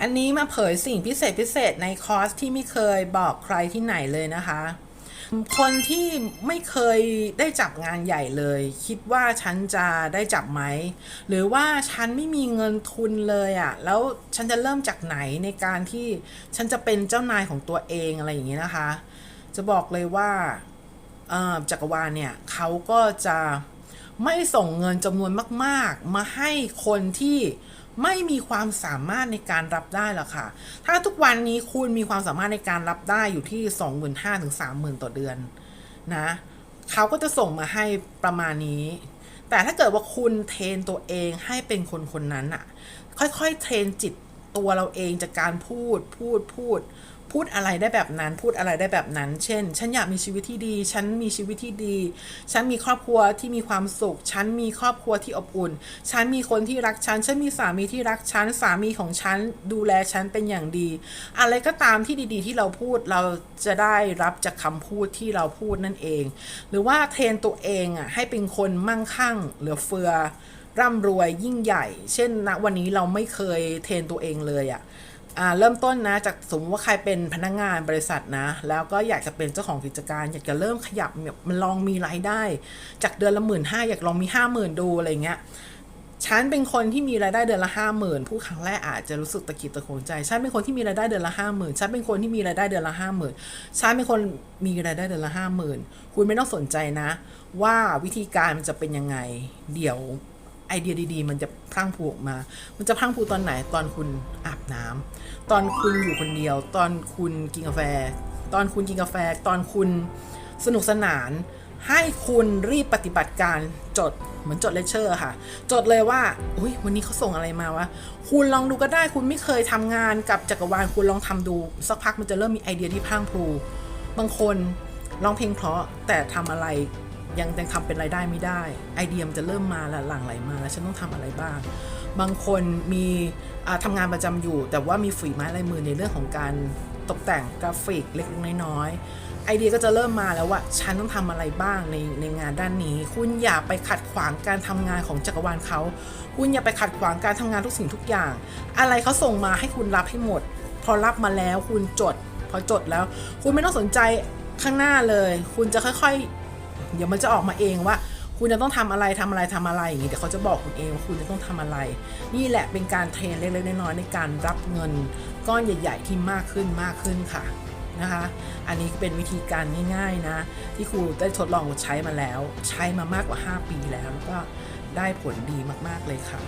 อันนี้มาเผยสิ่งพิเศษพิเศษในคอร์สที่ไม่เคยบอกใครที่ไหนเลยนะคะ คนที่ไม่เคยได้จับงานใหญ่เลย คิดว่าฉันจะได้จับไหม หรือว่าฉันไม่มีเงินทุนเลยอะ่ะ แล้วฉันจะเริ่มจากไหนในการที่ฉันจะเป็นเจ้านายของตัวเองอะไรอย่างนี้นะคะ จะบอกเลยว่าจักรวาลเนี่ยเขาก็จะไม่ส่งเงินจำนวนมาก ๆ มาให้คนที่ ไม่มีความสามารถในการรับได้หรอกค่ะ ถ้าทุกวันนี้คุณมีความสามารถในการรับได้อยู่ที่ 25,000ถึง30,000 ต่อเดือนนะเขาก็จะส่งมาให้ประมาณนี้ แต่ถ้าเกิดว่าคุณเทรนตัวเองให้เป็นคนคนนั้นอะค่อยๆ เทรนจิต ตัวเราเองจากการพูดพูดพูด พูดอะไรได้แบบนั้น พูดอะไรได้แบบนั้น เช่น ฉันอยากมีชีวิตที่ดี ฉันมีชีวิตที่ดี ฉันมีครอบครัวที่มีความสุข ฉันมีครอบครัวที่อบอุ่น ฉันมีคนที่รักฉัน ฉันมีสามีที่รักฉัน สามีของฉันดูแลฉันเป็นอย่างดี อะไรก็ตามที่ดีๆ ที่เราพูดเราจะได้รับจากคำพูดที่เราพูดนั่นเอง หรือว่าเทรนตัวเองอะให้เป็นคนมั่งคั่งเหลือเฟือ ร่ำรวยยิ่งใหญ่ เช่นณวันนี้เราไม่เคยเทรนตัวเองเลยอะอ่าเริ่มต้นนะจากสมมติว่าใครเป็นพนักงานบริษัทนะ แล้วก็อยากจะเป็นเจ้าของกิจการ อยากจะเริ่มขยับมันลองมีรายได้ จากเดือนละหมื่นห้าอยากลองมีห้าหมื่นดูอะไรเงี้ยฉันเป็นคนที่มีรายได้เดือนละห้าหมื่นผู้ครั้งแรกอาจจะรู้สึกตะกิดตะโกนใจ ฉันเป็นคนที่มีรายได้เดือนละห้าหมื่นฉันเป็นคนที่มีรายได้เดือนละห้าหมื่นฉันเป็นคนมีรายได้เดือนละห้าหมื่นคุณไม่ต้องสนใจนะ ว่าวิธีการมันจะเป็นยังไง เดี๋ยว ไอเดียดีๆ มันจะพรั่งพูออกมา มันจะพรั่งพูตอนไหนตอนคุณอาบน้ำตอนคุณอยู่คนเดียว ตอนคุณกินกาแฟ ตอนคุณกินกาแฟ ตอนคุณสนุกสนาน ให้คุณรีบปฏิบัติการจดเหมือนจดเลเชอร์ค่ะ จดเลยว่าอุ้ยวันนี้เขาส่งอะไรมาวะ คุณลองดูก็ได้ คุณไม่เคยทำงานกับจักรวาล คุณลองทำดู สักพักมันจะเริ่มมีไอเดียที่พรั่งพรูบางคนร้องเพลงเพราะแต่ทำอะไร ยังยังทำเป็นรายได้ไม่ได้ ไอเดียมนจะเริ่มมาแล้วหลั่งไหลมาแล้วฉันต้องทำอะไรบ้าง บางคนมีอ่าทำงานประจำอยู่ แต่ว่ามีฝีไม้ลายมือในเรื่องของการตกแต่งกราฟิกเล็กๆน้อยๆไอเดียก็จะเริ่มมาแล้วว่าฉันต้องทำอะไรบ้างในในงานด้านนี้ คุณอย่าไปขัดขวางการทำงานของจักรวาลเขาคุณอย่าไปขัดขวางการทำงานทุกสิ่งทุกอย่าง อะไรเขาส่งมาให้คุณรับให้หมด พอรับมาแล้วคุณจด พอจดแล้ว คุณไม่ต้องสนใจข้างหน้าเลย คุณจะค่อยๆ เดี๋ยวมันจะออกมาเองว่า คุณจะต้องทำอะไรทำอะไรทำอะไรอย่างนี้เดี๋ยวเขาจะบอกคุณเองว่าคุณจะต้องทำอะไร นี่แหละเป็นการเทรนเล็กๆน้อยๆในการรับเงินก้อนใหญ่ ๆ ที่มากขึ้นมากขึ้นค่ะนะคะ อันนี้เป็นวิธีการง่ายๆนะ ที่ครูได้ทดลองใช้มาแล้ว ใช้มามากกว่า 5 ปีแล้วแล้วก็ได้ผลดีมากๆเลยค่ะ